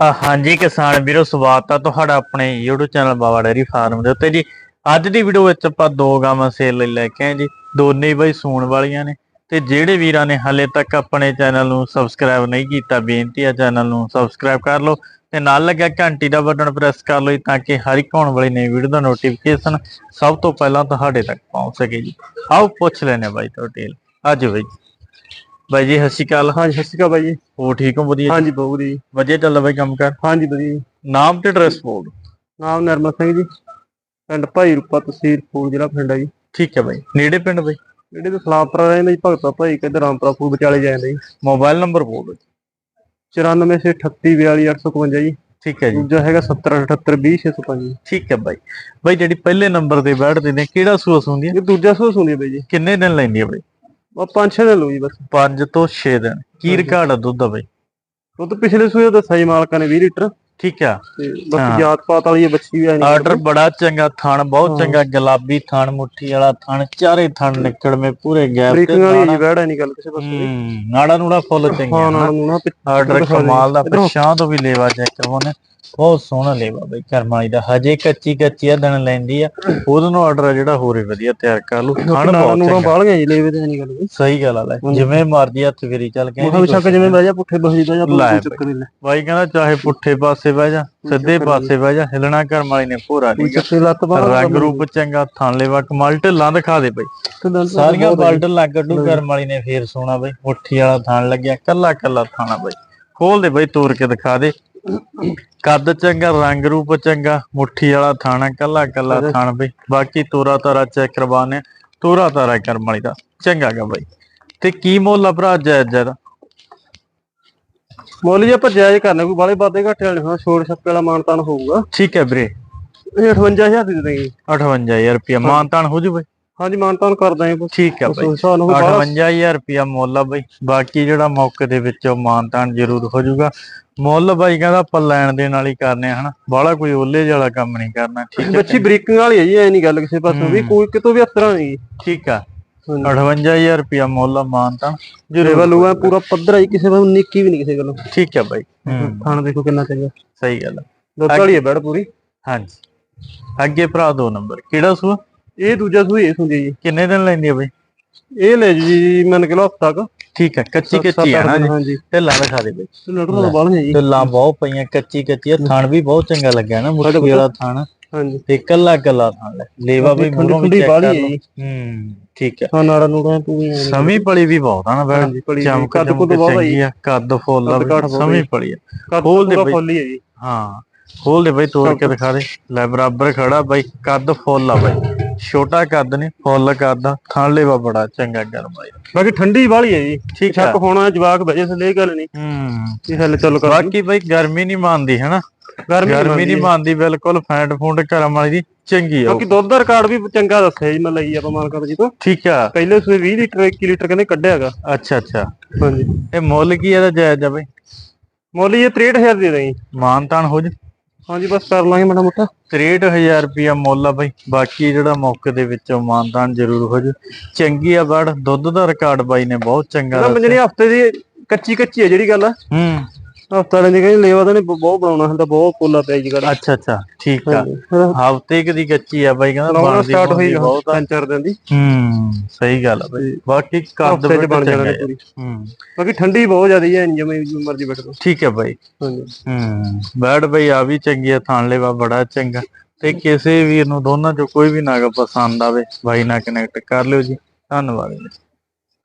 ਅ, ਹਾਂਜੀ ਕਿਸਾਨ ਵੀਰੋ ਸਵਾਗਤ ਆ ਤੁਹਾਡਾ ਆਪਣੇ YouTube channel Baba dairy farm ਦੇ ਉੱਤੇ ਜੀ। ਅੱਜ ਦੀ ਵੀਡੀਓ ਵਿੱਚ ਆਪਾਂ ਦੋ ਗਾਵਾਂ ਸੇਲ ਲਈ ਲੈ ਕੇ ਆਏ ਜੀ। ਦੋਨੇ ਹੀ ਬਈ ਸੂਣ ਵਾਲੀਆਂ ਨੇ ਤੇ ਜਿਹੜੇ ਵੀਰਾਂ ਨੇ ਹਾਲੇ ਤੱਕ ਆਪਣੇ ਚੈਨਲ ਨੂੰ ਸਬਸਕ੍ਰਾਈਬ ਨਹੀਂ ਕੀਤਾ ਬੇਨਤੀ ਆ ਚੈਨਲ ਨੂੰ ਸਬਸਕ੍ਰਾਈਬ ਕਰ ਲਓ ਤੇ ਨਾਲ ਲੱਗਿਆ ਘੰਟੀ ਦਾ ਬਟਨ ਪ੍ਰੈਸ ਕਰ ਲਓ ਜੀ ਤਾਂ ਕਿ ਹਰ ਇੱਕ ਆਉਣ ਵਾਲੀ ਨਵੀਂ ਵੀਡੀਓ ਦਾ ਨੋਟੀਫਿਕੇਸ਼ਨ ਸਭ ਤੋਂ ਪਹਿਲਾਂ ਤੁਹਾਡੇ ਤੱਕ ਪਹੁੰਚ ਸਕੇ ਜੀ। ਆਓ ਪੁੱਛ ਲੈਣੇ ਬਾਈ ਤੋਂ ਡਿਟੇਲ ਅੱਜ ਬਾਈ ਬਾਈ ਜੀ ਸਤਿ ਸ਼੍ਰੀ ਅਕਾਲ। ਹਾਂਜੀ ਸਤਿ ਸ਼੍ਰੀ ਅਕਾਲ ਬਾਈ ਜੀ। ਹੋ ਠੀਕ ਹੋ? ਵਧੀਆ ਹਾਂਜੀ ਬਹੁਤ ਜੀ। ਵਧੀਆ ਚੱਲਦਾ ਬਾਈ ਕੰਮ ਕਰ? ਹਾਂਜੀ ਵਧੀਆ ਜੀ। ਨਾਮ ਤੇ ਐਡਰੈਸ ਬੋਲ ਨਾਮ ਨਿਰਮਲ ਸਿੰਘ ਜੀ। ਪਿੰਡ ਭਾਈ ਰੂਪਾ ਤਹਿਸੀਲ ਫੂਲ ਜ਼ਿਲ੍ਹਾ ਬਠਿੰਡਾ ਜੀ। ਠੀਕ ਹੈ ਬਾਈ। ਨੇੜੇ ਪਿੰਡ ਬਾਈ? ਜਿਹੜੇ ਤੋਂ ਸਲਾਮਪੁਰਾ ਰਹਿੰਦੇ ਜੀ ਭਗਤਾ ਭਾਈ ਕਿਧਰ ਰਾਮਪੁਰਾ ਫੂਲ ਵਿਚਾਲੇ ਜਾਂਦੇ ਜੀ ਮੋਬਾਈਲ ਨੰਬਰ ਬੋਲ ਦਿਓ। 94 ਸੇ 38 42 855 ਜੀ। ਠੀਕ ਹੈ ਜੀ। ਦੂਜਾ ਹੈਗਾ 70 78 20 605 ਜੀ। ਠੀਕ ਹੈ ਬਾਈ। ਬਾਈ ਜਿਹੜੀ ਪਹਿਲੇ ਨੰਬਰ ਤੇ ਬੈਠਦੇ ਨੇ ਕਿਹੜਾ ਸੂਸ ਹੁੰਦੀ ਹੈ ਇਹ ਦੂਜਾ ਸੋ ਸੁਣੀ ਬਾਈ ਜੀ। ਕਿੰਨੇ ਦਿਨ ਲੈਂਦੀ ਹੈ ਬਾਈ? ਉਹ ਪੰਜ ਛੇ ਦਿਨ ਜੀ ਬਸ। 5 ਤੋਂ 6 ਦਿਨ। ਕੀ ਰਿਕਾਰਡ ਆ ਦੁੱਧ ਦਾ ਬਾਈ? ਉਹ ਤਾਂ ਪਿਛਲੇ ਸੂਏ ਦੱਸਿਆ ਜੀ ਮਾਲਕਾਂ ਨੇ 20 ਲੀਟਰ। ਠੀਕ ਆ। ਤੇ। ਬਾਕੀ ਜਾਤ ਪਾਤ ਵਾਲੀ ਇਹ ਬੱਚੀ ਵੀ ਆਈ ਆਰਡਰ ਬੜਾ ਚੰਗਾ ਥਣ ਬਹੁਤ। ਚੰਗਾ ਗੁਲਾਬੀ ਥਣ ਮੁੱਠੀ ਵਾਲਾ ਥਣ ਚਾਰੇ ਥਣ ਨਿਕੜਵੇਂ ਪੂਰੇ ਗੈਪ ਤੇ ਨਾੜਾ ਵੜਾ ਨਹੀਂ ਗੱਲ ਕਿਸੇ ਪਾਸੇ ਨਾੜਾ ਨੂੜਾ ਫੁੱਲ ਹਾਂ ਨਾ ਆਰਡਰ। ਕਮਾਲ ਦਾ। ਪਛਾਂ ਤੋਂ ਵੀ ਲੇਵਾ ਚੈੱਕ ਕਰਵਾਉਣੇ ਬਹੁਤ ਸੋਹਣਾ ਲੇਵਾ ਬਈ ਕਰਮਾਲੀ ਦਾ। ਹਜੇ ਕੱਚੀ ਕੱਚੀ ਆ ਦਿਨ ਲੈਂਦੀ ਆ। ਉਹਦੇ ਨੂੰ ਆਰਡਰ ਜਿਹੜਾ ਹੋਰ ਹੀ ਵਧੀਆ ਤਿਆਰ ਕਰ ਲੂ ਖਾਣ ਬਹੁਤ ਨੂੜਾ ਚੰਗਾ। ਬਾਲੀਆਂ ਜੀ ਲੈਵੇ ਤੇ ਨਹੀਂ ਗੱਲ ਕੋਈ। ਸਹੀ ਗੱਲ ਆ। ਜਿਵੇਂ ਮਰਜ਼ੀ ਹੱਥ ਫੇਰੀ ਚੱਲ ਕੇ ਮਹਾਂ ਸ਼ੱਕ ਜਿਵੇਂ ਬਹਿ ਜਾ ਪੁੱਠੇ ਬਹੀ ਜਾਂ ਕੋਈ ਚੱਕਰ ਨਹੀਂ ਬਾਈ ਕਹਿੰਦਾ ਚਾਹੇ ਪੁੱਠੇ ਪਾਸੇ ਬਹਿ ਜਾ ਸਿੱਧੇ ਪਾਸੇ ਬਹਿ ਜਾ ਹਿਲਣਾ ਕਰਮਾਲੀ ਨੇ ਕੋਈ ਨਹੀਂ ਚੱਕੇ ਲੱਤ ਬਾਹਰ ਰੰਗ ਰੂਪ ਚੰਗਾ ਥਾਂ ਲੇਵਾ ਕਮਾਲ ਢਿੱਲਾਂ ਦਿਖਾ ਦੇ ਬਈ। ਸਾਰੀਆਂ ਬਲਟ ਲੱਗ ਕੱਢੂ ਕਰਮਾਲੀ ਨੇ ਫੇਰ ਸੋਣਾ ਬਈ। ਮੁੱਠੀ ਵਾਲਾ ਥਾਣ ਲੱਗਿਆ ਕੱਲਾ ਕੱਲਾ ਥਾਣਾ ਬਈ। ਖੋਲ ਦੇ ਬਈ ਤੋੜ ਕੇ ਦਿਖਾ ਦੇ। ਕੱਦ ਚੰਗਾ ਰੰਗ ਰੂਪ ਚੰਗਾ ਮੁੱਠੀ ਵਾਲਾ ਥਾਣਾ ਕੱਲਾ ਕੱਲਾ ਥਾਣ ਬਈ। ਬਾਕੀ ਤੋਰਾ ਤਾਰਾ ਚੈੱਕ ਕਰਵਾਣੇ ਤੋਰਾ ਤਾਰਾ ਕਰਮਾਲੀ ਦਾ। ਚੰਗਾ ਗਾ ਬਈ। ਤੇ ਕੀ ਮੁੱਲ ਆ ਭਰਾ ਜਾਇਜ਼ ਜਾਇਦਾ ਮੁੱਲ ਜੇ ਆਪਾਂ ਜਾਇਜ਼ ਕਰਨਾ ਕੋਈ ਬਾਲੇ ਬਾਦੇ ਘਾਟੇ ਵਾਲੇ ਹਾਂ ਛੋੜ ਛੱਪੇ ਵਾਲਾ ਮਾਨਤਾਨ ਹੋਊਗਾ। ਠੀਕ ਹੈ ਵੀਰੇ। ਇਹ 58000 ਦੀ ਦੇ ਦੇਂਗੇ 58000 ਰੁਪਇਆ। ਮਾਨਤਾਨ ਹੋ ਜੂ ਬਈ। ਹਾਂਜੀ ਮਾਨਤਾਨ ਕਰ ਦਾਂਗੇ ਠੀਕ ਹੈ ਉਸ ਬਈ। ਬਾਹਲਾ 58000 ਰੁਪਇਆ ਮੁੱਲ ਆ ਬਈ। ਬਾਕੀ ਜਿਹੜਾ ਮੌਕੇ ਦੇ ਵਿੱਚ ਮਾਨਤਾਨ ਜ਼ਰੂਰ ਹੋ ਜਾਊਗਾ। ਮੁੱਲ ਬਾਈ ਕਹਿੰਦਾ ਆਪਾਂ ਲੈਣ ਦੇਣ ਵਾਲੀ ਕਰਨੇ ਆ ਹਨਾ? ਬਾਹਲਾ ਕੋਈ ਓਲੇ ਵਾਲਾ ਕੰਮ ਨਹੀਂ ਕਰਨਾ ਠੀਕ ਹੈ ਬੱਚੀ ਬਰੀਕਿੰਗ ਵਾਲੀ ਹੈ ਜੀ ਐ ਨਹੀਂ ਗੱਲ ਕਿਸੇ ਪਾਸੋਂ ਵੀ ਕੋਈ ਕਿਤੋਂ ਵੀ ਅਸਰਾਂ ਨਹੀਂ ਠੀਕ ਆ। 58000 ਰੁਪਇਆ ਮੁੱਲ ਆ ਮਾਨਤਾਨ ਜੁਰੇ ਵੱਲੋਂ ਐ ਪੂਰਾ ਪੱਧਰ ਹੈ ਜੀ, ਕਿਸੇ ਪਾਸੋਂ ਨਿੱਕੀ ਵੀ ਨਹੀਂ ਕਿਸੇ ਗੱਲੋਂ ਠੀਕ ਹੈ। ਬਾਈ ਥਾਣ ਦੇਖੋ ਕਿੰਨਾ ਚੰਗਾ। ਸਹੀ ਗੱਲ ਆ। ਦੁੱਧ ਵਾਲੀ ਹੈ ਬੈੜ ਪੂਰੀ। ਹਾਂਜੀ। ਅੱਗੇ ਭਰਾ ਦੋ ਨੰਬਰ ਕਿਹੜਾ ਸੂਆ? ਇਹ ਦੂਜਾ ਸੂਈ ਇਹ ਸੁਣਦੀ ਜੀ। ਕਿੰਨੇ ਦਿਨ ਲੈਂਦੀ ਆ ਬਾਈ? ਇਹ ਲੈ ਜੀ ਮੰਨ ਕੇ ਲੋ ਹਫਤਾ ਕ। ਠੀਕ ਆ ਕੱਚੀ ਕੱਚੀ ਆ ਨਾ ਜੀ ਹਾਂਜੀ। ਢਿੱਲਾਂ ਦਿਖਾ ਦੇ ਬਾਈ। ਲੀਟਰ ਤੋਂ ਬਾਹਲੀਆਂ ਜੀ। ਢਿੱਲਾਂ ਬਹੁਤ ਪਈਆਂ ਕੱਚੀ ਕੱਚੀ ਆ ਥਣ ਵੀ ਬਹੁਤ ਚੰਗਾ ਲੱਗਿਆ ਨਾ ਮੁੱਠੀ ਵਾਲਾ ਥਣ। ਹਾਂਜੀ। ਤੇ ਕੱਲਾ ਕੱਲਾ ਥਣ ਲੈ। ਲੇਵਾ ਵੀ ਮੂੰਹੋਂ ਵੀ ਚੈੱਕ ਕਰ ਹੈ ਹੂੰ ਠੀਕ ਹੈ। ਹਾਂ ਨਾੜਾ ਨੂੜਾ ਪੂਰੀ ਸਮੀ ਪਲੀ ਵੀ ਬਹੁਤ ਆ ਨਾ ਪੜੀ ਚਮਕ ਕੱਦ ਕੁੱਦ ਬਹੁਤ ਹੈ ਚੰਗੀ ਆ ਕੱਦ ਫੁੱਲ ਸਮੀ ਹੈ। ਪਲੀ ਆ। ਖੋਲ ਦੇ ਬਈ। ਫੁੱਲ ਹੀ ਹੈ ਜੀ। ਹਾਂ ਖੋਲ ਦੇ ਬਈ ਤੋੜ ਕੇ ਦਿਖਾ ਦੇ। ਲੈ ਬਰਾਬਰ ਖੜਾ ਬਾਈ ਕੱਦ ਫੁੱਲ ਆ ਬਾਈ। ਛੋਟਾ ਕੱਦ ਨਹੀਂ ਫੁੱਲ ਕੱਦ ਆ ਥਣ ਲੇਵਾ ਬੜਾ ਚੰਗਾ ਗਰਮ ਬਾਕੀ ਠੰਡੀ ਵਾਲੀ ਹੈ ਜੀ। ਠੀਕ ਸ਼ੱਕ ਹੋਣਾ ਜਵਾਕ ਵਜੇ ਇਹ ਗੱਲ ਨਹੀਂ। ਹੂੰ। ਇਹ ਹੱਲ ਚੱਲ ਕਰ। ਬਾਕੀ ਬਾਈ ਗਰਮੀ ਨਹੀਂ ਮੰਨਦੀ ਹੈਨਾ? ਗਰਮੀ ਨਹੀਂ ਮੰਨਦੀ। ਬਿਲਕੁਲ ਫੈਂਟ ਫੂੰਡ ਘਰਮ ਵਾਲੀ ਦੀ ਚੰਗੀ ਆ। ਬਾਕੀ ਦੁੱਧ ਦਾ ਰਿਕਾਰਡ ਵੀ ਚੰਗਾ ਦੱਸਿਆ ਜੀ ਮੈਂ ਲਈ ਆਪਾਂ ਮਾਲਕਾਂ ਜੀ ਤੋਂ। ਠੀਕ ਆ। ਪਹਿਲੇ ਸੂਏ 20 ਲੀਟਰ 21 ਲੀਟਰ ਕਹਿੰਦੇ ਕੱਢਿਆ ਹੈਗਾ। ਅੱਛਾ ਅੱਛਾ। ਹਾਂਜੀ। ਇਹ ਮੁੱਲ ਕੀ ਇਹਦਾ ਜਾਇਜ਼ ਆ ਬਾਈ? ਮੁੱਲ ਇਹ 63000 ਦੇ ਦੇਈ ਮਾਨਤਾਨ ਹੋ ਜੂ। ਹਾਂਜੀ ਬਸ ਕਰ ਲਾਂਗੇ ਮਾੜਾ ਮੋਟਾ। 63000 ਰੁਪਿਆ ਮੁੱਲ ਆ ਬਾਈ। ਬਾਕੀ ਜਿਹੜਾ ਮੌਕੇ ਦੇ ਵਿੱਚੋਂ ਮਾਨਤਾਨ ਜ਼ਰੂਰ ਹੋ ਜੂ ਚੰਗੀ ਆ ਬੜ। ਦੁੱਧ ਦਾ ਰਿਕਾਰਡ ਬਾਈ ਨੇ ਬਹੁਤ ਚੰਗਾ ਦੱਸਿਆ। ਮੰਜਣੀ ਹਫ਼ਤੇ ਦੀ ਕੱਚੀ ਕੱਚੀ ਹੈ ਜਿਹੜੀ ਗੱਲ ਆ। ਹੂੰ। ਹਫਤਾ ਵਾਲੇ ਦੀ ਕਹਿੰਦੇ ਲੇਵਾ ਤਾਂ ਨੇ ਬਹੁਤ ਬਣਾਉਣਾ ਹੁੰਦਾ ਬਹੁਤ ਪੋਲਾ ਪਿਆ ਜੀ ਗੱਲ ਅੱਛਾ ਅੱਛਾ ਠੀਕ ਆ। ਹਫ਼ਤੇ ਕੁ ਦੀ ਕੱਚੀ ਆ ਬਾਈ ਕਹਿੰਦਾ ਬਣਦੀ ਸਟਾਰਟ ਹੋਈ ਬਹੁਤ ਪੰਜ ਚਾਰ ਦਿਨ ਦੀ। ਹੂੰ ਸਹੀ ਗੱਲ ਆ ਬਾਈ। ਬਾਕੀ ਚ ਬੜਾ ਬਣ ਜਾਣਾ। ਪੂਰੀ। ਹੂੰ। ਬਾਕੀ ਠੰਡੀ ਬਹੁਤ ਜ਼ਿਆਦਾ ਹੈ ਜਿਵੇਂ ਮਰਜ਼ੀ ਬੈਠ ਲਓ। ਠੀਕ ਹੈ ਬਾਈ। ਹੂੰ ਬੈਡ ਬਈ ਆ ਵੀ ਚੰਗੀ ਆ ਥਾਣ ਲੈਵਾ ਬੜਾ ਚੰਗਾ। ਤੇ ਕਿਸੇ ਵੀਰ ਨੂੰ ਦੋਨਾਂ ਚੋਂ ਕੋਈ ਵੀ ਨਾਗ ਪਸੰਦ ਆਵੇ ਬਾਈ ਨਾਲ ਕਨੈਕਟ ਕਰ ਲਿਓ ਜੀ। ਧੰਨਵਾਦ ਜੀ।